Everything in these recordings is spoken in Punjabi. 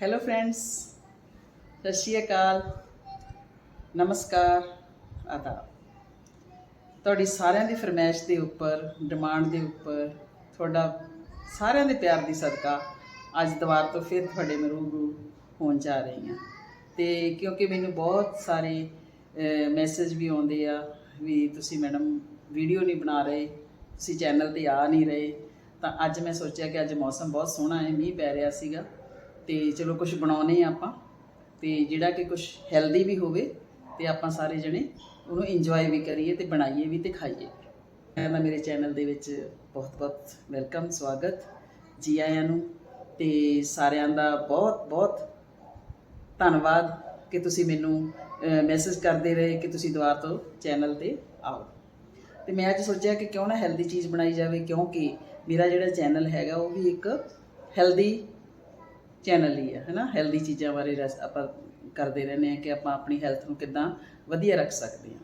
ਹੈਲੋ ਫਰੈਂਡਸ ਸਤਿ ਸ਼੍ਰੀ ਅਕਾਲ। ਨਮਸਕਾਰ। ਆਦਾਬ। ਤੁਹਾਡੀ ਸਾਰਿਆਂ ਦੀ ਫਰਮਾਇਸ਼ ਦੇ ਉੱਪਰ, ਡਿਮਾਂਡ ਦੇ ਉੱਪਰ, ਤੁਹਾਡਾ ਸਾਰਿਆਂ ਦੇ ਪਿਆਰ ਦੀ ਸਦਕਾ ਅੱਜ ਦੁਬਾਰ ਤੋਂ ਫਿਰ ਤੁਹਾਡੇ ਮੈਂ ਰੂਬਰੂ ਹੋਣ ਜਾ ਰਹੀ ਹਾਂ। ਤੇ ਕਿਉਂਕਿ ਮੈਨੂੰ ਬਹੁਤ ਸਾਰੇ ਮੈਸੇਜ ਵੀ ਆਉਂਦੇ ਆ ਵੀ ਤੁਸੀਂ ਮੈਡਮ ਵੀਡੀਓ ਨਹੀਂ ਬਣਾ ਰਹੇ, ਤੁਸੀਂ ਚੈਨਲ ਤੇ ਆ ਨਹੀਂ ਰਹੇ। ਤਾਂ ਅੱਜ ਮੈਂ ਸੋਚਿਆ ਕਿ ਅੱਜ ਮੌਸਮ ਬਹੁਤ ਸੋਹਣਾ ਹੈ, ਮੀਂਹ ਪੈ ਰਿਹਾ ਸੀਗਾ। ਤੇ ਚਲੋ ਕੁਝ ਬਣਾਉਨੇ ਆ ਆਪਾਂ। ਤੇ ਜਿਹੜਾ ਕਿ ਕੁਝ ਹੈਲਦੀ ਵੀ ਹੋਵੇ ਤੇ ਆਪਾਂ ਸਾਰੇ ਜਣੇ ਉਹਨੂੰ ਇੰਜੋਏ ਵੀ ਕਰੀਏ ਤੇ ਬਣਾਈਏ ਵੀ ਤੇ ਖਾਈਏ। ਮੈਂ ਤਾਂ ਮੇਰੇ ਚੈਨਲ ਦੇ ਵਿੱਚ ਬਹੁਤ-ਬਹੁਤ ਵੈਲਕਮ ਸਵਾਗਤ ਜੀ ਆਇਆਂ ਨੂੰ। ਤੇ ਸਾਰਿਆਂ ਦਾ ਬਹੁਤ-ਬਹੁਤ ਧੰਨਵਾਦ ਕਿ ਤੁਸੀਂ ਮੈਨੂੰ ਮੈਸੇਜ ਕਰਦੇ ਰਹੇ ਕਿ ਤੁਸੀਂ ਦੁਬਾਰਾ ਤੋਂ ਚੈਨਲ ਤੇ ਆਓ। ਤੇ ਮੈਂ ਅੱਜ ਸੋਚਿਆ ਕਿ ਕਿਉਂ ਨਾ ਹੈਲਦੀ ਚੀਜ਼ ਬਣਾਈ ਜਾਵੇ, ਕਿਉਂਕਿ ਮੇਰਾ ਜਿਹੜਾ ਚੈਨਲ ਹੈਗਾ ਉਹ ਵੀ ਇੱਕ ਹੈਲਦੀ ਚੈਨਲ ਹੀ ਹੈ ਹੈਨਾ? ਹੈਲਦੀ ਚੀਜ਼ਾਂ ਬਾਰੇ ਰਸ- ਆਪਾਂ ਕਰਦੇ ਰਹਿੰਦੇ ਆ ਕਿ ਆਪਾਂ ਆਪਣੀ ਹੈਲਥ ਨੂੰ ਕਿੱਦਾਂ ਵਧੀਆ ਰੱਖ ਸਕਦੇ ਹਾਂ।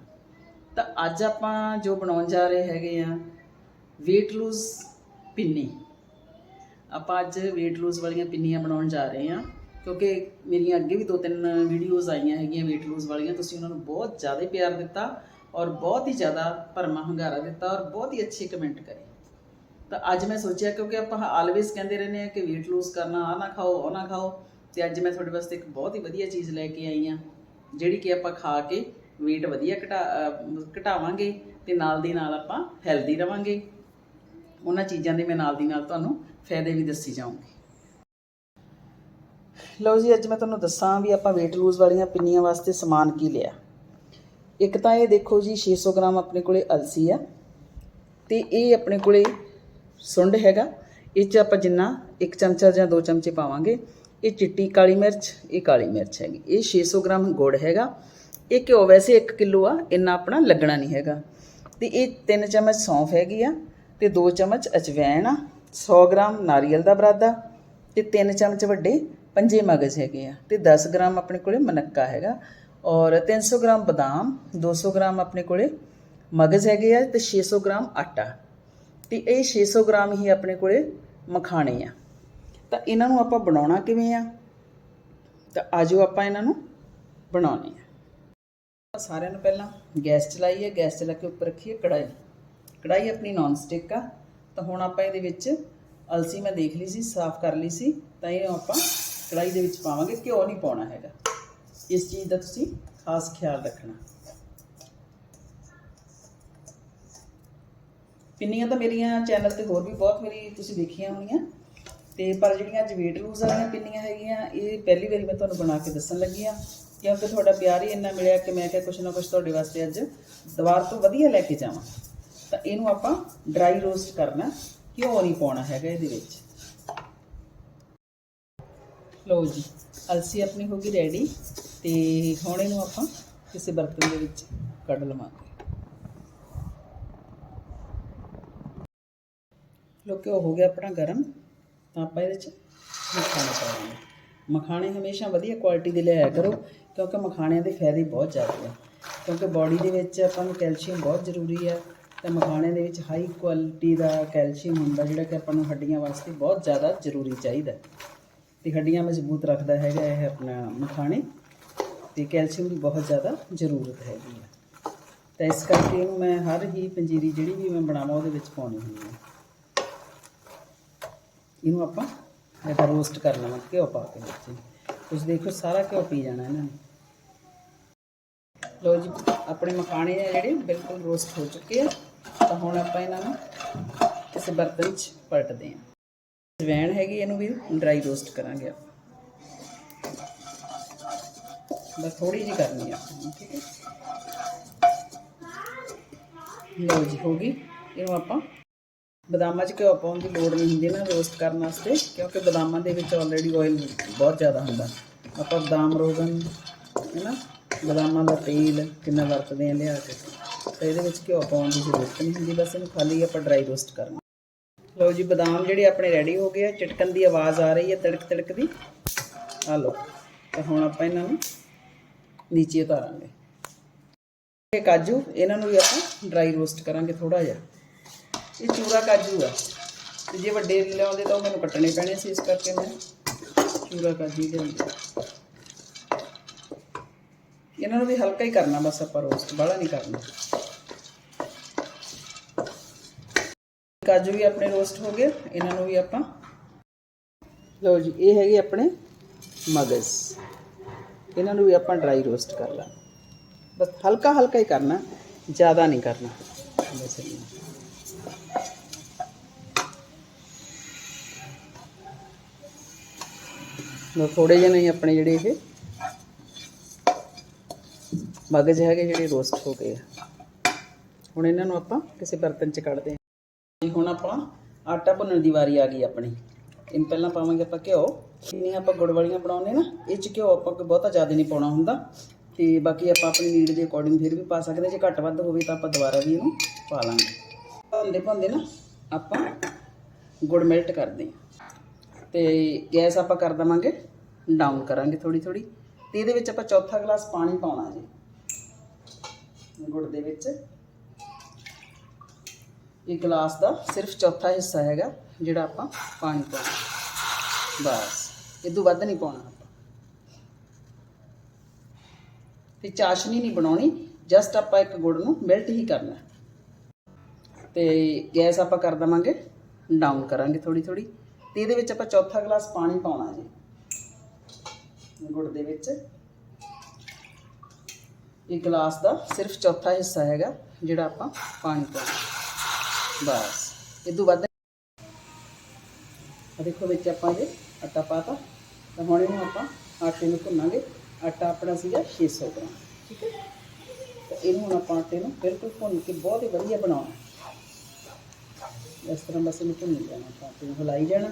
ਤਾਂ ਅੱਜ ਆਪਾਂ ਜੋ ਬਣਾਉਣ ਜਾ ਰਹੇ ਹੈਗੇ ਆ weight lose ਪਿੰਨੀ। ਆਪਾਂ ਅੱਜ weight lose ਵਾਲੀਆਂ ਪਿੰਨੀਆਂ ਬਣਾਉਣ ਜਾ ਰਹੇ ਹਾਂ, ਕਿਉਂਕਿ ਮੇਰੀਆਂ ਅੱਗੇ ਵੀ ਦੋ ਤਿੰਨ ਵੀਡੀਓਜ਼ ਆਈਆਂ ਹੈਗੀਆਂ weight lose ਵਾਲੀਆਂ, ਤੁਸੀਂ ਉਹਨਾਂ ਨੂੰ ਬਹੁਤ ਜ਼ਿਆਦਾ ਪਿਆਰ ਦਿੱਤਾ ਔਰ ਬਹੁਤ ਹੀ ਜ਼ਿਆਦਾ ਭਰਮਾ ਹੰਗਾਰਾ ਦਿੱਤਾ ਔਰ ਬਹੁਤ ਹੀ ਅੱਛੇ ਕਮੈਂਟ ਕਰੇ। ਤਾਂ ਅੱਜ ਮੈਂ ਸੋਚਿਆ ਕਿਉਂਕਿ ਆਪਾਂ ਆਲਵੇਸ ਕਹਿੰਦੇ ਰਹਿੰਦੇ ਆ ਕਿ weight lose ਕਰਨਾ ਆ ਨਾ ਖਾਓ, ਉਹ ਨਾ ਖਾਓ, ਤੇ ਅੱਜ ਮੈਂ ਤੁਹਾਡੇ ਵਾਸਤੇ ਇੱਕ ਬਹੁਤ ਹੀ ਵਧੀਆ ਚੀਜ਼ ਲੈ ਕੇ ਆਈ ਆ ਜਿਹੜੀ ਕਿ ਆਪਾਂ ਖਾ ਕੇ weight ਵਧੀਆ ਘਟਾ ਘਟਾਵਾਂਗੇ ਤੇ ਨਾਲ ਦੀ ਨਾਲ ਆਪਾਂ ਹੈਲਦੀ ਰਵਾਂਗੇ। ਉਹਨਾਂ ਚੀਜ਼ਾਂ ਦੇ ਮੈਂ ਨਾਲ ਦੀ ਨਾਲ ਤੁਹਾਨੂੰ ਫਾਇਦੇ ਵੀ ਦੱਸੀ ਜਾਊਂਗੀ। ਲਓ ਜੀ, ਅੱਜ ਮੈਂ ਤੁਹਾਨੂੰ ਦੱਸਾਂ ਵੀ ਆਪਾਂ weight lose ਵਾਲੀਆਂ ਪਿੰਨੀਆਂ ਵਾਸਤੇ ਸਮਾਨ ਕੀ ਲਿਆ। ਇੱਕ ਤਾਂ ਇਹ ਦੇਖੋ ਜੀ 600 ਗ੍ਰਾਮ ਆਪਣੇ ਕੋਲੇ ਅਲਸੀ ਆ, ਤੇ ਇਹ ਆਪਣੇ ਕੋਲੇ ਸੁੰਡ ਹੈਗਾ। ਇਹ ਚ ਆਪਾਂ ਜਿੰਨਾ ਇੱਕ ਚਮਚਾ ਜਾਂ ਦੋ ਚਮਚੇ ਪਾਵਾਂਗੇ। ਇਹ ਚਿੱਟੀ ਕਾਲੀ ਮਿਰਚ, ਇਹ ਕਾਲੀ ਮਿਰਚ ਹੈਗੀ। ਇਹ 600 ਗ੍ਰਾਮ ਗੁੜ ਹੈਗਾ। ਇਹ ਘਿਓ ਵੈਸੇ 1 ਕਿਲੋ ਆ, ਇੰਨਾ ਆਪਣਾ ਲੱਗਣਾ ਨਹੀਂ ਹੈਗਾ। ਤੇ ਇਹ 3 ਚਮਚ ਸੌਂਫ ਹੈਗੀ ਆ ਤੇ 2 ਚਮਚ ਅਜਵੈਣ ਆ। 100 ਗ੍ਰਾਮ ਨਾਰੀਅਲ ਦਾ ਬਰਾਦਾ ਤੇ 3 ਚਮਚ ਵੱਡੇ ਪੰਜੇ ਮਗਜ਼ ਹੈਗੇ ਆ। ਤੇ 10 ਗ੍ਰਾਮ ਆਪਣੇ ਕੋਲੇ ਮਨੱਕਾ ਹੈਗਾ। ਔਰ 300 ਗ੍ਰਾਮ ਬਦਾਮ 200 ਗ੍ਰਾਮ ਆਪਣੇ ਕੋਲੇ ਮਗਜ਼ ਹੈਗੇ ਆ ਤੇ 600 ਗ੍ਰਾਮ ਆਟਾ। ਤੇ ਇਹ 600 ਗ੍ਰਾਮ ਹੀ ਆਪਣੇ ਕੋਲੇ ਮਖਾਣੇ ਆ। ਤਾਂ ਇਹਨਾਂ ਨੂੰ ਆਪਾਂ ਬਣਾਉਣਾ ਕਿਵੇਂ ਆ? ਤਾਂ ਆਜੋ ਆਪਾਂ ਇਹਨਾਂ ਨੂੰ ਬਣਾਉਣੇ ਆ। ਸਾਰਿਆਂ ਨੂੰ ਪਹਿਲਾਂ ਗੈਸ ਚਲਾਈਏ, ਗੈਸ ਚਲਾ ਕੇ ਉੱਪਰ ਰੱਖੀਏ ਕੜਾਈ ਕੜਾਈ ਆਪਣੀ ਨਾਨ ਸਟਿਕ ਆ। ਤਾਂ ਹੁਣ ਆਪਾਂ ਇਹਦੇ ਵਿੱਚ ਅਲਸੀ ਮੈਂ ਦੇਖ ਲਈ ਸੀ, ਸਾਫ਼ ਕਰ ਲਈ ਸੀ। ਤਾਂ ਇਹ ਆਪਾਂ ਕੜਾਈ ਦੇ ਵਿੱਚ ਪਾਵਾਂਗੇ, ਘਿਓ ਨਹੀਂ ਪਾਉਣਾ ਹੈਗਾ। ਇਸ ਚੀਜ਼ ਦਾ ਤੁਸੀਂ ਖਾਸ ਖਿਆਲ ਰੱਖਣਾ। ਪਿੰਨੀਆਂ ਤਾਂ ਮੇਰੀਆਂ ਚੈਨਲ ਤੇ ਹੋਰ ਵੀ ਬਹੁਤ ਮੇਰੀ ਤੁਸੀਂ ਦੇਖੀਆਂ ਹੋਣੀਆਂ। ਤੇ ਪਰ ਜਿਹੜੀਆਂ ਅੱਜ weight lose ਵਾਲੀਆਂ ਪਿੰਨੀਆਂ ਹੈਗੀਆਂ, ਇਹ ਪਹਿਲੀ ਵਾਰੀ ਮੈਂ ਤੁਹਾਨੂੰ ਬਣਾ ਕੇ ਦੱਸਣ ਲੱਗੀ ਆ ਕਿਉਂਕਿ ਤੁਹਾਡਾ ਪਿਆਰ ਹੀ ਇੰਨਾ ਮਿਲਿਆ ਕਿ ਮੈਂ ਕਿਹਾ ਕੁਛ ਨਾ ਕੁਛ ਤੁਹਾਡੇ ਵਾਸਤੇ ਅੱਜ ਦੁਬਾਰ ਤੋਂ ਵਧੀਆ ਲੈ ਕੇ ਜਾਵਾਂ। ਤਾਂ ਇਹਨੂੰ ਆਪਾਂ ਡਰਾਈ ਰੋਸਟ ਕਰਨਾ, ਘਿਓ ਨਹੀਂ ਪਾਉਣਾ ਹੈਗਾ ਇਹਦੇ ਵਿੱਚ। ਲਓ ਜੀ, ਅਲਸੀ ਆਪਣੀ ਹੋ ਗਈ ਰੈਡੀ ਤੇ ਹੁਣ ਇਹਨੂੰ ਆਪਾਂ ਕਿਸੇ ਬਰਤਨ ਦੇ ਵਿੱਚ ਕੱਢ ਲਵਾਂਗੇ। ਲੋ ਘਿਓ ਹੋ ਗਿਆ ਆਪਣਾ ਗਰਮ, ਤਾਂ ਆਪਾਂ ਇਹਦੇ ਚ ਮਖਾਣੇ ਪਾਵਾਂਗੇ। ਮਖਾਣੇ ਹਮੇਸ਼ਾ ਵਧੀਆ ਕੁਆਲਿਟੀ ਦੇ ਲਿਆਇਆ ਕਰੋ, ਕਿਉਂਕਿ ਮਖਾਣਿਆਂ ਦੇ ਫਾਇਦੇ ਬਹੁਤ ਜ਼ਿਆਦਾ ਆ ਕਿਉਂਕਿ ਬਾਡੀ ਦੇ ਵਿੱਚ ਆਪਾਂ ਨੂੰ ਕੈਲਸ਼ੀਅਮ ਬਹੁਤ ਜ਼ਰੂਰੀ ਆ ਤੇ ਮਖਾਣਿਆਂ ਦੇ ਵਿੱਚ ਹਾਈ ਕੁਆਲਿਟੀ ਦਾ ਕੈਲਸ਼ੀਅਮ ਹੁੰਦਾ, ਜਿਹੜਾ ਕਿ ਆਪਾਂ ਨੂੰ ਹੱਡੀਆਂ ਵਾਸਤੇ ਬਹੁਤ ਜ਼ਿਆਦਾ ਜ਼ਰੂਰੀ ਚਾਹੀਦਾ। ਤੇ ਹੱਡੀਆਂ ਮਜ਼ਬੂਤ ਰੱਖਦਾ ਹੈਗਾ ਇਹ ਆਪਣਾ ਮਖਾਣੇ, ਤੇ ਕੈਲਸ਼ੀਅਮ ਦੀ ਬਹੁਤ ਜ਼ਿਆਦਾ ਜ਼ਰੂਰਤ ਹੈਗੀ ਆ ਤਾਂ ਇਸ ਕਰਕੇ ਇਹਨੂੰ ਮੈਂ ਹਰ ਹੀ ਪੰਜੀਰੀ ਜਿਹੜੀ ਵੀ ਮੈਂ ਬਣਾਵਾਂ, ਉਹਦੇ ਵਿੱਚ ਪਾਉਣੀ ਹੁੰਦੀ ਹੈ। ਇਹਨੂੰ ਆਪਾਂ ਇਹਦਾ ਰੋਸਟ ਕਰ ਲਵਾਂ ਘਿਓ ਪਾ ਕੇ ਵਿੱਚ। ਤੁਸੀਂ ਦੇਖੋ ਸਾਰਾ ਘਿਓ ਪੀ ਜਾਣਾ ਇਹਨਾਂ ਨੇ। ਲੋ ਜੀ ਆਪਣੇ ਮਖਾਣੇ ਆ ਜਿਹੜੇ ਬਿਲਕੁਲ ਰੋਸਟ ਹੋ ਚੁੱਕੇ ਆ। ਤਾਂ ਹੁਣ ਆਪਾਂ ਇਹਨਾਂ ਨੂੰ ਕਿਸੇ ਬਰਤਨ 'ਚ ਪਲਟਦੇ ਹਾਂ ਜਵੈਣ ਹੈਗੀ ਇਹਨੂੰ ਵੀ ਡਰਾਈ ਰੋਸਟ ਕਰਾਂਗੇ ਆਪਾਂ। ਬਸ ਥੋੜੀ ਜਿਹੀ ਕਰਨੀ ਆ ਆਪਾਂ ਨੂੰ, ਠੀਕ ਹੈ। ਲਓ ਜੀ ਹੋ ਗਈ। ਇਹਨੂੰ ਆਪਾਂ ਬਦਾਮਾਂ 'ਚ ਘਿਓ ਪਾਉਣ ਦੀ ਲੋੜ ਨਹੀਂ ਹੁੰਦੀ ਨਾ ਰੋਸਟ ਕਰਨ ਵਾਸਤੇ, ਕਿਉਂਕਿ ਬਦਾਮਾਂ ਦੇ ਵਿੱਚ ਆਲਰੇਡੀ ਆਇਲ ਬਹੁਤ ਜ਼ਿਆਦਾ ਹੁੰਦਾ। ਆਪਾਂ ਬਦਾਮ ਰੋਗਨ ਹੈ ਨਾ ਬਦਾਮਾਂ ਦਾ ਤੇਲ ਕਿੰਨਾ ਵਰਤਦੇ ਆ ਲਿਆ ਕੇ। ਤਾਂ ਇਹਦੇ ਵਿੱਚ ਘਿਓ ਪਾਉਣ ਦੀ ਜ਼ਰੂਰਤ ਨਹੀਂ ਹੁੰਦੀ, ਬਸ ਇਹਨੂੰ ਖਾਲੀ ਆਪਾਂ ਡਰਾਈ ਰੋਸਟ ਕਰਨਾ। ਲਓ ਜੀ, ਬਦਾਮ ਜਿਹੜੇ ਆਪਣੇ ਰੈਡੀ ਹੋ ਗਏ ਆ, ਚਟਕਣ ਦੀ ਆਵਾਜ਼ ਆ ਰਹੀ ਹੈ ਤੜਕ ਤੜਕ ਦੀ। ਆ ਲਓ, ਤਾਂ ਹੁਣ ਆਪਾਂ ਇਹਨਾਂ ਨੂੰ ਨੀਚੇ ਉਤਾਰਾਂਗੇ। ਇਹ ਕਾਜੂ, ਇਹਨਾਂ ਨੂੰ ਵੀ ਆਪਾਂ ਡਰਾਈ ਰੋਸਟ ਕਰਾਂਗੇ ਥੋੜਾ ਜਿਹਾ। ਇਹ ਚੂਰਾ ਕਾਜੂ ਆ। ਤੇ ਜੇ ਵੱਡੇ ਲਿਆਉਂਦੇ ਤਾਂ ਉਹ ਮੈਨੂੰ ਕੱਟਣੇ ਪੈਣੇ ਸੀ, ਇਸ ਕਰਕੇ ਮੈਂ ਪੂਰਾ ਕਾਜੂ ਲਿਆਂਦਾ ਇਹਨਾਂ ਨੂੰ ਵੀ ਹਲਕਾ ਹੀ ਕਰਨਾ, ਬਸ ਆਪਾਂ ਰੋਸਟ, ਬਾਹਲਾ ਨਹੀਂ ਕਰਨਾ। ਕਾਜੂ ਵੀ ਆਪਣੇ ਰੋਸਟ ਹੋ ਗਏ, ਇਹਨਾਂ ਨੂੰ ਵੀ ਆਪਾਂ ਲਓ ਜੀ, ਇਹ ਹੈਗੇ ਆਪਣੇ ਮਗਜ਼। ਇਹਨਾਂ ਨੂੰ ਵੀ ਆਪਾਂ ਡਰਾਈ ਰੋਸਟ ਕਰ ਲਾਂ। ਬਸ ਹਲਕਾ ਹਲਕਾ ਹੀ ਕਰਨਾ, ਜ਼ਿਆਦਾ ਨਹੀਂ ਕਰਨਾ। ਬਸ ਇੰਨਾ ਲਓ ਥੋੜੇ ਜਿਹੇ ਨਹੀਂ, ਆਪਣੇ ਜਿਹੜੇ ਇਹ ਮਗਜ਼ ਹੈਗੇ ਜਿਹੜੇ ਰੋਸਟ ਹੋ ਗਏ ਆ। ਹੁਣ ਇਹਨਾਂ ਨੂੰ ਆਪਾਂ ਕਿਸੇ ਬਰਤਨ 'ਚ ਕੱਢਦੇ ਹਾਂ। ਹੁਣ ਆਪਾਂ ਆਟਾ ਭੁੰਨਣ ਦੀ ਵਾਰੀ ਆ ਗਈ ਆਪਣੀ। ਇਹਨੂੰ ਪਹਿਲਾਂ ਪਾਵਾਂਗੇ ਆਪਾਂ ਘਿਓ। ਜਿੰਨੀਆਂ ਆਪਾਂ ਗੁੜ ਵਾਲੀਆਂ ਬਣਾਉਂਦੇ ਨਾ, ਇਹ 'ਚ ਘਿਓ ਆਪਾਂ ਕੋਈ ਬਹੁਤਾ ਜ਼ਿਆਦਾ ਨਹੀਂ ਪਾਉਣਾ ਹੁੰਦਾ। ਤੇ ਬਾਕੀ ਆਪਾਂ ਆਪਣੀ ਨੀਡ ਦੇ ਅਕੋਰਡਿੰਗ ਫਿਰ ਵੀ ਪਾ ਸਕਦੇ ਜੇ ਘੱਟ ਵੱਧ ਹੋਵੇ ਤਾਂ ਆਪਾਂ ਦੁਬਾਰਾ ਵੀ ਇਹਨੂੰ ਪਾ ਲਾਂਗੇ। ਭੁੰਨਦੇ ਭੁੰਨਦੇ ਨਾ ਆਪਾਂ ਗੁੜ ਮੈਲਟ ਕਰਦੇ ਹਾਂ। ਤੇ ਗੈਸ ਆਪਾਂ ਕਰ ਦਵਾਂਗੇ ਡਾਊਨ ਕਰਾਂਗੇ ਥੋੜੀ ਥੋੜੀ ਤੇ ਇਹਦੇ ਵਿੱਚ ਆਪਾਂ ਚੌਥਾ ਗਲਾਸ ਪਾਣੀ ਪਾਉਣਾ ਜੀ। ਗੁੜ ਦੇ ਵਿੱਚ। ਇਹ ਗਲਾਸ ਦਾ ਸਿਰਫ ਚੌਥਾ ਹਿੱਸਾ ਹੈਗਾ, ਜਿਹੜਾ ਆਪਾਂ ਪਾਣੀ ਪਾਉਣਾ। ਬਸ। ਇਹ ਤੋਂ ਵੱਧ ਨਹੀਂ ਪਾਉਣਾ ਆਪਾਂ ਤੇ ਚਾਸ਼ਨੀ ਨਹੀਂ ਬਣਾਉਣੀ ਜਸਟ ਆਪਾਂ ਇੱਕ ਗੁੜ ਨੂੰ ਮੈਲਟ ਹੀ ਕਰਨਾ ਤੇ ਗੈਸ ਆਪਾਂ ਕਰ ਦਵਾਂਗੇ ਡਾਊਨ ਕਰਾਂਗੇ ਥੋੜੀ ਥੋੜੀ ਤੇ ਇਹਦੇ ਵਿੱਚ ਆਪਾਂ ਚੌਥਾ ਗਲਾਸ ਪਾਣੀ ਪਾਉਣਾ ਜੀ। ਗੁੜ ਦੇ ਵਿੱਚ। ਇਹ ਗਲਾਸ ਦਾ ਸਿਰਫ ਚੌਥਾ ਹਿੱਸਾ ਹੈਗਾ, ਜਿਹੜਾ ਆਪਾਂ ਪਾਣੀ ਪਾਉਣਾ ਬਸ। ਇਹ ਤੋਂ ਵੱਧ ਦੇਖੋ ਵਿੱਚ ਆਪਾਂ ਇਹ ਆਟਾ ਪਾਤਾ ਤਾਂ ਹੁਣ ਇਹਨੂੰ ਆਪਾਂ ਆਟੇ ਨੂੰ ਭੁੰਨਾਂਗੇ। ਆਟਾ ਆਪਣਾ ਸੀਗਾ 600 ਗ੍ਰਾਮ। ਠੀਕ ਹੈ? ਤਾਂ ਇਹਨੂੰ ਹੁਣ ਆਪਾਂ ਆਟੇ ਨੂੰ ਬਿਲਕੁਲ ਭੁੰਨ ਕੇ ਬਹੁਤ ਹੀ ਵਧੀਆ ਬਣਾਉਣਾ। ਇਸ ਤਰ੍ਹਾਂ ਬਸ ਇਹਨੂੰ ਭੁੰਨੀ ਜਾਣਾ ਆਪਾਂ ਆਟੇ ਨੂੰ ਹਿਲਾਈ ਜਾਣਾ,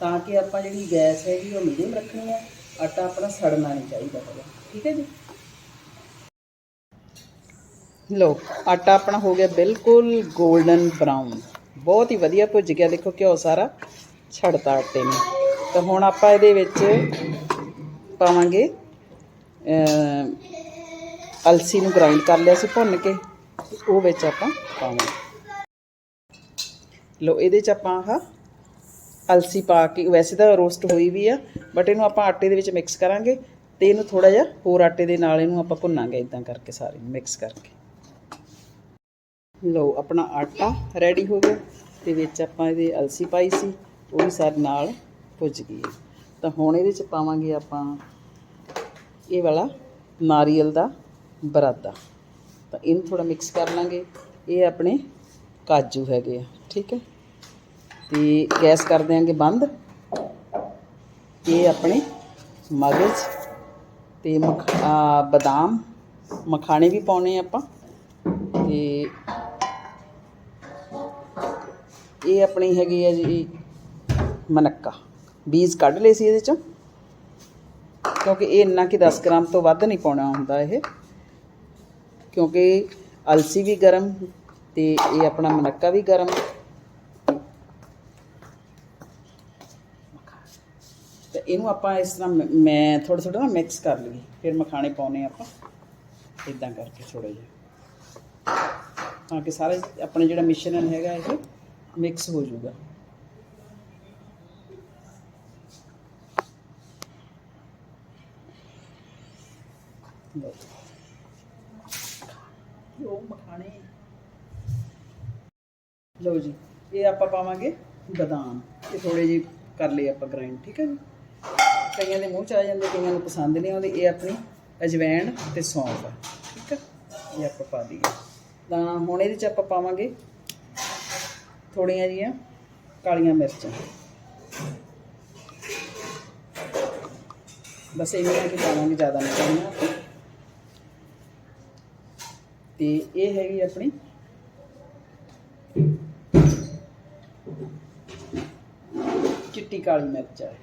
ਤਾਂ ਕਿ ਆਪਾਂ ਜਿਹੜੀ ਗੈਸ ਹੈਗੀ ਉਹ ਮੀਡੀਅਮ ਰੱਖਣੀ ਹੈ। ਆਟਾ ਆਪਣਾ ਸੜਨਾ ਨਹੀਂ ਚਾਹੀਦਾ ਪਹਿਲਾਂ ਠੀਕ ਹੈ ਜੀ? ਲੋ ਆਟਾ ਆਪਣਾ ਹੋ ਗਿਆ ਬਿਲਕੁਲ 골ਡਨ ਬਰਾਊਨ ਬਹੁਤ ਹੀ ਵਧੀਆ ਭੁੱਜ ਗਿਆ। ਦੇਖੋ ਘਿਓ ਸਾਰਾ ਛੜਤਾ ਆਟੇ ਨੂੰ। ਤਾਂ ਹੁਣ ਆਪਾਂ ਇਹਦੇ ਵਿੱਚ ਪਾਵਾਂਗੇ ਅਲਸੀ ਨੂੰ ਗ੍ਰਾਈਂਡ ਕਰ ਲਿਆ ਸੀ ਭੁੰਨ ਕੇ, ਉਹ ਵਿੱਚ ਆਪਾਂ ਪਾਵਾਂਗੇ ਲੋ ਇਹਦੇ ਚ ਆਪਾਂ ਆਹ ਅਲਸੀ ਪਾ ਕੇ, ਵੈਸੇ ਤਾਂ ਰੋਸਟ ਹੋਈ ਵੀ ਆ ਬਟ ਇਹਨੂੰ ਆਪਾਂ ਆਟੇ ਦੇ ਵਿੱਚ ਮਿਕਸ ਕਰਾਂਗੇ ਤੇ ਇਹਨੂੰ ਥੋੜਾ ਜਿਹਾ ਹੋਰ ਆਟੇ ਦੇ ਨਾਲ ਇਹਨੂੰ ਆਪਾਂ ਭੁੰਨਾਂਗੇ ਇਦਾਂ ਕਰਕੇ ਸਾਰੇ ਮਿਕਸ ਕਰਕੇ ਲਓ, ਆਪਣਾ ਆਟਾ ਰੈਡੀ ਹੋ ਗਿਆ, ਤੇ ਵਿੱਚ ਆਪਾਂ ਇਹਦੇ ਅਲਸੀ ਪਾਈ ਸੀ, ਉਹ ਵੀ ਸਾਰੇ ਨਾਲ ਭੁੱਜ ਗਈ ਹੈ। ਤਾਂ ਹੁਣ ਇਹਦੇ ਚ ਪਾਵਾਂਗੇ ਆਪਾਂ ਇਹ ਵਾਲਾ ਨਾਰੀਅਲ ਦਾ ਬਰਾਦਾ। ਤਾਂ ਇਹਨੂੰ ਥੋੜਾ ਮਿਕਸ ਕਰ ਲਾਂਗੇ। ਇਹ ਆਪਣੇ ਕਾਜੂ ਹੈਗੇ ਆ, ਠੀਕ ਹੈ? ਤੇ ਗੈਸ ਕਰ ਦਿਆਂਗੇ ਬੰਦ। ਇਹ ਆਪਣੇ ਮਗਜ਼ ਤੇ ਮਖ ਬਦਾਮ, ਮਖਾਣੇ ਵੀ ਪਾਉਣੇ ਆਪਾਂ। ਤੇ ਇਹ ਆਪਣੀ ਹੈਗੀ ਹੈ ਜੀ ਮਨੱਕਾ। ਬੀਜ ਕੱਢ ਲਏ ਸੀ ਇਹਦੇ ਚੋਂ। ਕਿਉਂਕਿ ਇਹ ਇੰਨਾ ਕਿ 10 ਗ੍ਰਾਮ ਤੋਂ ਵੱਧ ਨਹੀਂ ਪਾਉਣਾ ਹੁੰਦਾ ਇਹ। ਕਿਉਂਕਿ ਅਲਸੀ ਵੀ ਗਰਮ ਤੇ ਇਹ ਆਪਣਾ ਮਨੱਕਾ ਵੀ ਗਰਮ। ਤੇ ਇਹਨੂੰ ਆਪਾਂ ਇਸ ਤਰ੍ਹਾਂ ਮ- ਮੈਂ ਥੋੜਾ ਥੋੜਾ ਨਾ ਮਿਕਸ ਕਰ ਲਈਏ। ਫਿਰ ਮਖਾਣੇ ਪਾਉਨੇ ਆਪਾਂ। ਇਦਾਂ ਕਰਕੇ ਥੋੜਾ ਜਿਹਾ। ਤਾਂ ਕਿ ਸਾਰੇ ਆਪਣਾ ਜਿਹੜਾ ਮਿਸ਼ਰਣ ਹੈਗਾ, ਇਹ ਮਿਕਸ ਹੋ ਜਾਊਗਾ ਲਓ। ਉਹ ਮਖਾਣੇ ਲਓ ਜੀ, ਇਹ ਆਪਾਂ ਪਾਵਾਂਗੇ ਬਦਾਮ। ਇਹ ਥੋੜੇ ਜਿਹੇ ਕਰ ਲਏ ਆਪਾਂ ਗ੍ਰਾਈਂਡ ਠੀਕ ਹੈ ਜੀ? ਕਈਆਂ ਦੇ ਮੂੰਹ ਚ ਆ ਜਾਂਦੇ, ਕਈਆਂ ਨੂੰ ਪਸੰਦ ਨਹੀਂ ਆਉਂਦੇ। ਇਹ ਆਪਣੀ ਅਜਵੈਣ ਤੇ ਸੌਂਫ ਆ, ਠੀਕ ਹੈ? ਇਹ ਆਪਾਂ ਪਾ ਦਈਏ। ਤਾਂ ਹੁਣ ਇਹਦੇ ਚ ਆਪਾਂ ਪਾਵਾਂਗੇ ਥੋੜੀਆਂ ਜੀਆਂ ਕਾਲੀਆਂ ਮਿਰਚਾਂ। ਬਸ ਇੰਨੀਆਂ ਕਿ ਪਾਵਾਂਗੇ ਜ਼ਿਆਦਾ ਨਹੀਂ ਪਾਉਣਾ। ਤੇ ਇਹ ਹੈਗੀ ਆਪਣੀ ਚਿੱਟੀ ਕਾਲੀ ਮਿਰਚ ਹੈ।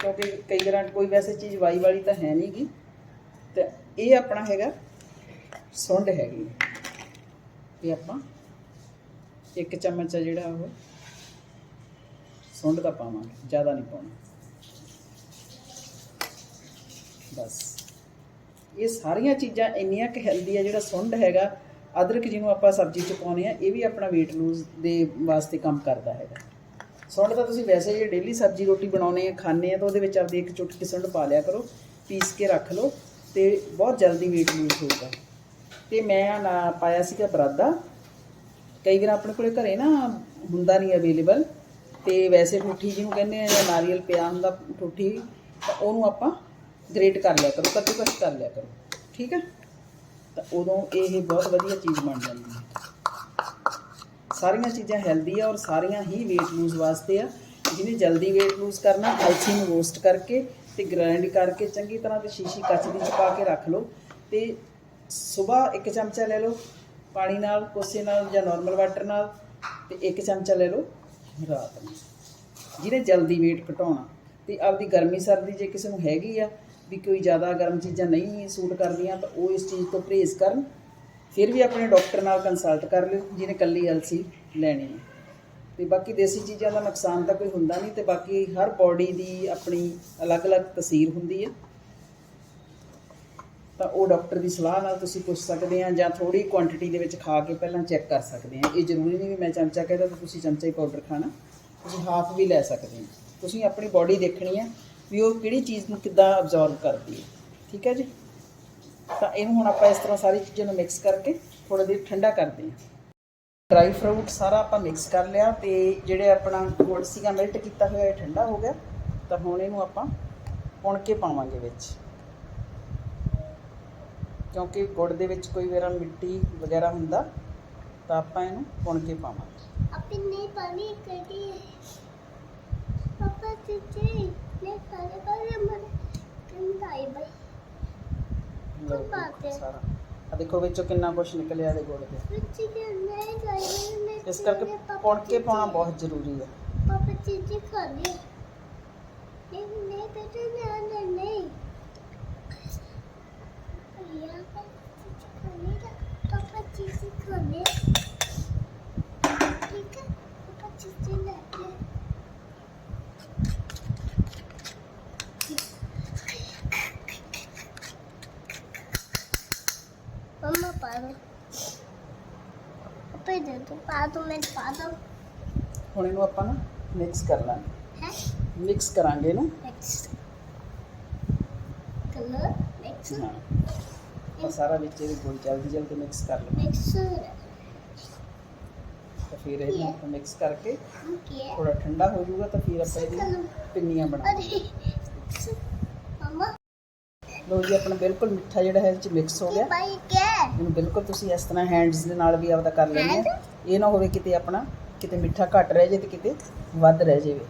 ਕਿਉਂਕਿ ਕਈ ਵਾਰ ਕੋਈ ਵੈਸੇ ਚੀਜ਼ ਵਾਈ ਵਾਲੀ ਤਾਂ ਹੈ ਨਹੀਂਗੀ ਤੇ ਇਹ ਆਪਣਾ ਹੈਗਾ, ਸੁੰਡ ਹੈਗੀ। ਇਹ ਆਪਾਂ ਇੱਕ ਚਮਚ ਆ ਜਿਹੜਾ ਉਹ ਸੁੰਡ ਦਾ ਪਾਵਾਂਗੇ, ਜ਼ਿਆਦਾ ਨਹੀਂ ਪਾਉਣਾ। ਬਸ। ਇਹ ਸਾਰੀਆਂ ਚੀਜ਼ਾਂ ਇੰਨੀਆਂ ਕਿ ਹੈਲਦੀ ਆ, ਜਿਹੜਾ ਸੁੰਡ ਹੈਗਾ, ਅਦਰਕ ਜਿਹਨੂੰ ਆਪਾਂ ਸਬਜ਼ੀ ਚ ਪਾਉਂਦੇ ਆ ਇਹ ਵੀ ਆਪਣਾ weight lose ਦੇ ਵਾਸਤੇ ਕੰਮ ਕਰਦਾ ਹੈਗਾ। ਸੁੰਡ ਤਾਂ ਤੁਸੀਂ ਵੈਸੇ ਜੇ ਡੇਲੀ ਸਬਜ਼ੀ ਰੋਟੀ ਬਣਾਉਨੇ ਆ ਖਾਣੇ ਆ, ਤਾਂ ਉਹਦੇ ਵਿੱਚ ਆਪਦੀ ਇੱਕ ਚੁਟਕੀ ਸੁੰਡ ਪਾ ਲਿਆ ਕਰੋ, ਪੀਸ ਕੇ ਰੱਖ ਲਓ ਤੇ ਬਹੁਤ ਜਲਦੀ weight lose ਹੋਊਗਾ। ਤੇ ਮੈਂ ਨਾ ਪਾਇਆ ਸੀਗਾ ਬਰਾਦਾ। ਕਈ ਵਾਰ ਆਪਣੇ ਕੋਲੇ ਘਰੇ ਨਾ ਹੁੰਦਾ ਨਹੀਂ ਅਵੇਲੇਬਲ ਤੇ ਵੈਸੇ ਠੂਠੀ ਜਿਹਨੂੰ ਕਹਿੰਦੇ ਆ ਨਾਰੀਅਲ ਪਿਆ ਹੁੰਦਾ ਠੂਠੀ, ਤਾਂ ਉਹਨੂੰ ਆਪਾਂ ਗ੍ਰੇਟ ਕਰ ਲਿਆ ਕਰੋ ਕੱਦੂਕਸ ਕਰ ਲਿਆ ਕਰੋ। ਠੀਕ ਹੈ? ਤਾਂ ਉਦੋਂ ਇਹ ਬਹੁਤ ਵਧੀਆ ਚੀਜ਼ ਬਣ ਜਾਂਦੀ ਹੈ। ਸਾਰੀਆਂ ਚੀਜ਼ਾਂ ਹੈਲਦੀ ਆ ਔਰ ਸਾਰੀਆਂ ਹੀ weight lose ਵਾਸਤੇ ਆ। ਜਿਹਨੇ ਜਲਦੀ weight lose ਕਰਨਾ ਅਲਸੀ ਨੂੰ ਰੋਸਟ ਕਰਕੇ ਤੇ ਗ੍ਰਾਈਂਡ ਕਰਕੇ ਚੰਗੀ ਤਰ੍ਹਾਂ ਤੇ ਸ਼ੀਸ਼ੀ ਕੱਚ ਦੀ ਚ ਪਾ ਕੇ ਰੱਖ ਲਓ ਤੇ ਸਵੇਰ ਇੱਕ ਚਮਚਾ ਲੈ ਲਓ ਪਾਣੀ ਨਾਲ, ਕੋਸੇ ਨਾਲ ਜਾਂ ਨਾਰਮਲ ਵਾਟਰ ਨਾਲ ਤੇ ਇੱਕ ਚਮਚਾ ਲੈ ਲਓ ਰਾਤ ਨੂੰ। ਜਿਹਨੇ ਜਲਦੀ weight ਘਟਾਉਣਾ ਤੇ ਆਪਦੀ ਗਰਮੀ ਸਰਦੀ ਜੇ ਕਿਸੇ ਨੂੰ ਹੈਗੀ ਆ ਵੀ ਕੋਈ ਜ਼ਿਆਦਾ ਗਰਮ ਚੀਜ਼ਾਂ ਨਹੀਂ ਸੂਟ ਕਰਦੀਆਂ ਤਾਂ ਉਹ ਇਸ ਚੀਜ਼ ਤੋਂ ਪਰਹੇਜ਼ ਕਰਨ, ਫਿਰ ਵੀ ਆਪਣੇ ਡਾਕਟਰ ਨਾਲ ਕੰਸਲਟ ਕਰ ਲਿਓ, ਜਿਹਨੇ ਕੱਲੀ ਐਲਸੀ ਲੈਣੀ ਹੈ। ਤੇ ਬਾਕੀ ਦੇਸੀ ਚੀਜ਼ਾਂ ਦਾ ਨੁਕਸਾਨ ਤਾਂ ਕੋਈ ਹੁੰਦਾ ਨਹੀਂ ਤੇ ਬਾਕੀ ਹਰ ਬਾਡੀ ਦੀ ਆਪਣੀ ਅਲੱਗ-ਅਲੱਗ ਤਸਵੀਰ ਹੁੰਦੀ ਹੈ। ਤਾਂ ਉਹ ਡਾਕਟਰ ਦੀ ਸਲਾਹ ਨਾਲ ਤੁਸੀਂ ਪੁੱਛ ਸਕਦੇ ਆ ਜਾਂ ਥੋੜੀ ਕੁਆਂਟੀਟੀ ਦੇ ਵਿੱਚ ਖਾ ਕੇ ਪਹਿਲਾਂ ਚੈੱਕ ਕਰ ਸਕਦੇ ਆ ਇਹ ਜ਼ਰੂਰੀ ਨਹੀਂ ਵੀ ਮੈਂ ਚਮਚਾ ਕਹਿੰਦਾ ਤਾਂ ਤੁਸੀਂ ਚਮਚਾ ਹੀ ਪਾਊਡਰ ਖਾਣਾ, ਤੁਸੀਂ ਹਾਫ ਵੀ ਲੈ ਸਕਦੇ ਆ ਤੁਸੀਂ ਆਪਣੀ ਬਾਡੀ ਦੇਖਣੀ ਹੈ ਵੀ ਉਹ ਕਿਹੜੀ ਚੀਜ਼ ਨੂੰ ਕਿੱਦਾਂ ਅਬਜ਼ੌਰਬ ਕਰਦੀ ਹੈ। ਠੀਕ ਹੈ ਜੀ? ਤਾਂ ਇਹਨੂੰ ਹੁਣ ਆਪਾਂ ਇਸ ਤਰ੍ਹਾਂ ਸਾਰੀ ਚੀਜ਼ਾਂ ਨੂੰ ਮਿਕਸ ਕਰਕੇ ਥੋੜਾ ਦੇਰ ਠੰਡਾ ਕਰਦੇ ਹਾਂ। ਡਰਾਈ ਫਰੂਟ ਸਾਰਾ ਆਪਾਂ ਮਿਕਸ ਕਰ ਲਿਆ ਤੇ ਜਿਹੜੇ ਆਪਣਾ ਗੁੜ ਸੀਗਾ ਮੈਲਟ ਕੀਤਾ ਹੋਇਆ ਇਹ ਠੰਡਾ ਹੋ ਗਿਆ। ਤਾਂ ਹੁਣ ਇਹਨੂੰ ਆਪਾਂ ਪੁਣ ਕੇ ਪਾਵਾਂਗੇ ਵਿੱਚ। ਕਿਉਂਕਿ ਗੁੜ ਦੇ ਵਿੱਚ ਕੋਈ ਵੇਰਾ ਮਿੱਟੀ ਵਗੈਰਾ ਹੁੰਦਾ, ਤਾਂ ਆਪਾਂ ਇਹਨੂੰ ਪੁਣ ਕੇ ਪਾਵਾਂਗੇ। ਆਪੇ ਨਹੀਂ ਪਾਣੀ ਕਰੀ ਪਾਪਾ, ਚੀਚੇ। ਦੇਖੋ ਵਿੱਚੋਂ ਕਿੰਨਾ ਕੁਝ ਨਿਕਲਿਆ ਦੇ ਗੁੜ ਦੇ ਇਸ ਕਰਕੇ ਪੁੜ ਕੇ ਪਾਉਣਾ ਬਹੁਤ ਜ਼ਰੂਰੀ ਹੈ ਪਾਪਾ ਚੀਜ਼ੀ ਖਾਦੀ ਨਹੀਂ ਨਹੀਂ ਬੇਟੇ ਨਹੀਂ ਨਹੀਂ ਯਾ ਪਾਪਾ ਚੀਜ਼ੀ ਖਾਦੀ ਠੀਕ ਹੈ ਪਾਪਾ ਚੀਜ਼ੀ ਲੈ दो पे दे दो पा दो मैं पा दो ਹੁਣ ਇਹਨੂੰ ਆਪਾਂ ਨਾ ਮਿਕਸ ਕਰ ਲਾਂਗੇ है ਮਿਕਸ ਕਰਾਂਗੇ ਇਹਨੂੰ next color next ਹਾਂ ਉਹ ਸਾਰਾ ਵਿੱਚ ਇਹਦੇ ਗੁੜ ਜਲਦੀ ਜਲਦੀ ਮਿਕਸ ਕਰ ਲਓ next ਤਾਂ ਫਿਰ ਇਹਨੂੰ ਆਪਾਂ ਮਿਕਸ ਕਰਕੇ okay ਥੋੜਾ ਠੰਡਾ ਹੋ ਜਾਊਗਾ ਤਾਂ ਫਿਰ ਆਪਾਂ ਇਹਦੀ ਪਿੰਨੀਆਂ ਬਣਾਵਾਂਗੇ अरे मम्मा ਲੋ ਜੀ ਆਪਣਾ ਬਿਲਕੁਲ ਮਿੱਠਾ ਜਿਹੜਾ ਹੈ ਇਹ ਚ ਮਿਕਸ ਹੋ ਗਿਆ। ਇਹਨੂੰ ਬਿਲਕੁਲ ਤੁਸੀਂ ਇਸ ਤਰ੍ਹਾਂ ਹੈਂਡਸ ਦੇ ਨਾਲ ਵੀ ਆਪਦਾ ਕਰ ਲੈਣੇ ਇਹ ਨਾ ਹੋਵੇ ਕਿਤੇ ਆਪਣਾ ਕਿਤੇ ਮਿੱਠਾ ਘੱਟ ਰਹਿ ਜਾਵੇ ਤੇ ਕਿਤੇ ਵੱਧ ਰਹਿ ਜਾਵੇ।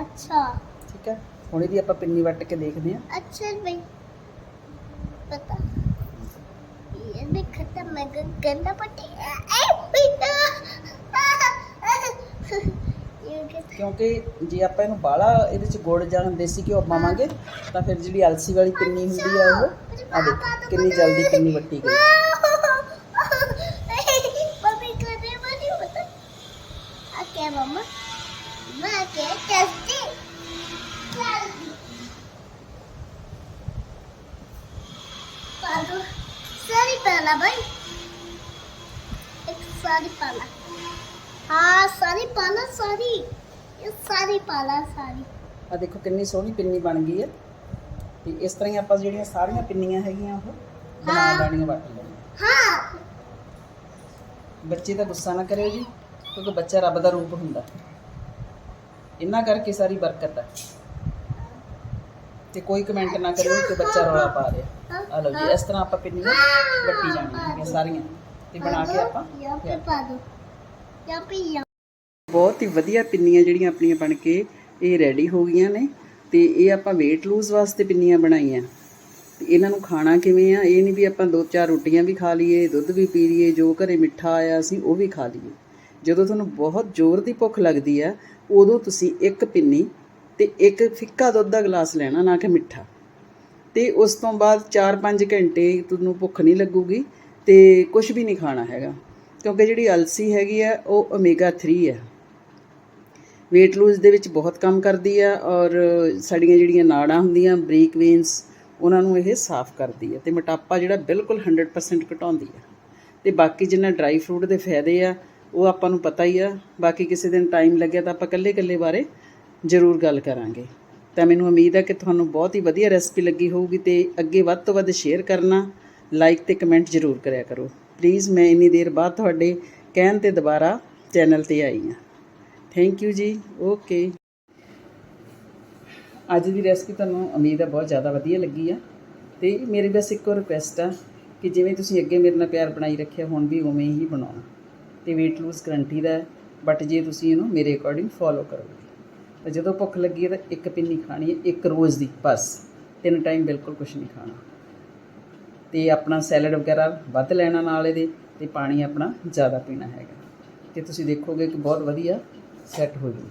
ਅੱਛਾ। ਠੀਕ ਹੈ? ਹੁਣ ਇਹਦੀ ਆਪਾਂ ਪਿੰਨੀ ਵੱਟ ਕੇ ਦੇਖਦੇ ਹਾਂ। ਅੱਛਾ ਬਈ ਪਤਾ ਇਹ ਵੀ ਖਤਮ ਹੈ ਗੰਦਾ ਪੱਟੀ। ਐ ਬਈ ਕਿਉਂਕਿ ਜੇ ਆਪਾਂ ਇਹਨੂੰ ਬਾਹਲਾ ਇਹਦੇ ਚ ਗੁੜ ਜਾਂ ਦੇਸੀ ਘਿਓ ਪਾਵਾਂਗੇ, ਤਾਂ ਫਿਰ ਜਿਹੜੀ ਅਲਸੀ ਵਾਲੀ ਪਿੰਨੀ ਹੁੰਦੀ ਆ ਉਹ ਆ ਦੇਖ, ਕਿੰਨੀ ਜਲਦੀ ਕਿੰਨੀ ਵੱਟੀ ਗਈ। ਪਾ ਲਾ ਸਾਰੀ ਆ ਦੇਖੋ ਕਿੰਨੀ ਸੋਹਣੀ ਪਿੰਨੀ ਬਣ ਗਈ ਹੈ ਤੇ ਇਸ ਤਰ੍ਹਾਂ ਹੀ ਆਪਾਂ ਜਿਹੜੀਆਂ ਸਾਰੀਆਂ ਪਿੰਨੀਆਂ ਹੈਗੀਆਂ ਉਹ ਬਣਾ ਲੈਣੀਆਂ ਬਾਕੀ ਹਾਂ ਬੱਚੇ ਦਾ ਗੁੱਸਾ ਨਾ ਕਰਿਓ ਜੀ ਕਿਉਂਕਿ ਬੱਚਾ ਰੱਬ ਦਾ ਰੂਪ ਹੁੰਦਾ ਇੰਨਾ ਕਰਕੇ ਸਾਰੀ ਬਰਕਤ ਹੈ ਤੇ ਕੋਈ ਕਮੈਂਟ ਨਾ ਕਰਿਓ ਕਿ ਬੱਚਾ ਰੌਲਾ ਪਾ ਰਿਹਾ ਆ ਲਓ ਜੀ ਇਸ ਤਰ੍ਹਾਂ ਆਪਾਂ ਪਿੰਨੀਆਂ ਵੱਟੀ ਜਾਣੀਆਂ ਸਾਰੀਆਂ ਤੇ ਬਣਾ ਕੇ ਆਪਾਂ ਯਾ ਪਾ ਦੋ ਯਾ ਪੀ ਬਹੁਤ ਹੀ ਵਧੀਆ ਪਿੰਨੀਆਂ ਜਿਹੜੀਆਂ ਆਪਣੀਆਂ ਬਣ ਕੇ ਇਹ ਰੈਡੀ ਹੋ ਗਈਆਂ ਨੇ ਤੇ ਇਹ ਆਪਾਂ weight lose ਵਾਸਤੇ ਪਿੰਨੀਆਂ ਬਣਾਈਆਂ। ਤੇ ਇਹਨਾਂ ਨੂੰ ਖਾਣਾ ਕਿਵੇਂ ਆ? ਇਹ ਨਹੀਂ ਵੀ ਆਪਾਂ ਦੋ ਚਾਰ ਰੋਟੀਆਂ ਵੀ ਖਾ ਲਈਏ, ਦੁੱਧ ਵੀ ਪੀ ਲਈਏ, ਜੋ ਘਰੇ ਮਿੱਠਾ ਆਇਆ ਸੀ ਉਹ ਵੀ ਖਾ ਲਈਏ। ਜਦੋਂ ਤੁਹਾਨੂੰ ਬਹੁਤ ਜ਼ੋਰ ਦੀ ਭੁੱਖ ਲੱਗਦੀ ਆ, ਉਦੋਂ ਤੁਸੀਂ ਇੱਕ ਪਿੰਨੀ ਤੇ ਇੱਕ ਫਿੱਕਾ ਦੁੱਧ ਦਾ ਗਲਾਸ ਲੈਣਾ, ਨਾ ਕਿ ਮਿੱਠਾ। ਤੇ ਉਸ ਤੋਂ ਬਾਅਦ 4-5 ਘੰਟੇ ਤੁਹਾਨੂੰ ਭੁੱਖ ਨਹੀਂ ਲੱਗੂਗੀ ਤੇ ਕੁਝ ਵੀ ਨਹੀਂ ਖਾਣਾ ਹੈਗਾ। ਕਿਉਂਕਿ ਜਿਹੜੀ ਅਲਸੀ ਹੈਗੀ ਆ, ਉਹ ਓਮੇਗਾ 3 ਹੈ weight lose ਦੇ ਵਿੱਚ ਬਹੁਤ ਕੰਮ ਕਰਦੀ ਆ ਔਰ ਸਾਡੀਆਂ ਜਿਹੜੀਆਂ ਨਾੜਾਂ ਹੁੰਦੀਆਂ ਬਰੀਕ ਵੇਨਸ ਉਹਨਾਂ ਨੂੰ ਇਹ ਸਾਫ਼ ਕਰਦੀ ਆ ਤੇ ਮੋਟਾਪਾ ਜਿਹੜਾ ਬਿਲਕੁਲ 100% ਘਟਾਉਂਦੀ ਆ। ਤੇ ਬਾਕੀ ਜਿੰਨਾ ਡਰਾਈ ਫਰੂਟ ਦੇ ਫਾਇਦੇ ਆ, ਉਹ ਆਪਾਂ ਨੂੰ ਪਤਾ ਹੀ ਆ। ਬਾਕੀ ਕਿਸੇ ਦਿਨ ਟਾਈਮ ਲੱਗਿਆ ਤਾਂ ਆਪਾਂ ਇਕੱਲੇ-ਇਕੱਲੇ ਬਾਰੇ ਜ਼ਰੂਰ ਗੱਲ ਕਰਾਂਗੇ। ਤਾਂ ਮੈਨੂੰ ਉਮੀਦ ਹੈ ਕਿ ਤੁਹਾਨੂੰ ਬਹੁਤ ਹੀ ਵਧੀਆ ਰੈਸਪੀ ਲੱਗੀ ਹੋਊਗੀ ਤੇ ਅੱਗੇ ਵੱਧ ਤੋਂ ਵੱਧ ਸ਼ੇਅਰ ਕਰਨਾ ਲਾਈਕ ਤੇ ਕਮੈਂਟ ਜ਼ਰੂਰ ਕਰਿਆ ਕਰੋ। ਪਲੀਜ਼ ਮੈਂ ਇੰਨੀ ਦੇਰ ਬਾਅਦ ਤੁਹਾਡੇ ਕਹਿਣ ਤੇ ਦੁਬਾਰਾ ਚੈਨਲ ਤੇ ਆਈ ਹਾਂ। ਥੈਂਕ ਯੂ ਜੀ ਓਕੇ ਅੱਜ ਦੀ ਰੈਸਪੀ ਤੁਹਾਨੂੰ ਉਮੀਦ ਹੈ ਬਹੁਤ ਜ਼ਿਆਦਾ ਵਧੀਆ ਲੱਗੀ ਆ। ਤੇ ਮੇਰੀ ਬਸ ਇੱਕੋ ਰਿਕੁਐਸਟ ਆ ਕਿ ਜਿਵੇਂ ਤੁਸੀਂ ਅੱਗੇ ਮੇਰੇ ਨਾਲ ਪਿਆਰ ਬਣਾਈ ਰੱਖਿਆ, ਹੁਣ ਵੀ ਉਵੇਂ ਹੀ ਬਣਾਉਣਾ। ਤੇ weight lose ਗਰੰਟੀ ਦਾ ਬਟ ਜੇ ਤੁਸੀਂ ਇਹਨੂੰ ਮੇਰੇ ਅਕੋਰਡਿੰਗ ਫੋਲੋ ਕਰੋਗੇ। ਤਾਂ ਜਦੋਂ ਭੁੱਖ ਲੱਗੀ ਹੈ ਤਾਂ ਇੱਕ ਪਿੰਨੀ ਖਾਣੀ ਹੈ, ਇੱਕ ਰੋਜ਼ ਦੀ, ਬਸ। ਤਿੰਨ ਟਾਈਮ ਬਿਲਕੁਲ ਕੁਝ ਨਹੀਂ ਖਾਣਾ। ਤੇ ਆਪਣਾ ਸੈਲਡ ਵਗੈਰਾ ਵੱਧ ਲੈਣਾ ਨਾਲ ਇਹਦੇ, ਤੇ ਪਾਣੀ ਆਪਣਾ ਜ਼ਿਆਦਾ ਪੀਣਾ ਹੈਗਾ। ਤੇ ਤੁਸੀਂ ਦੇਖੋਗੇ ਕਿ ਬਹੁਤ ਵਧੀਆ ਸੈੱਟ ਹੋ ਜੂਗਾ।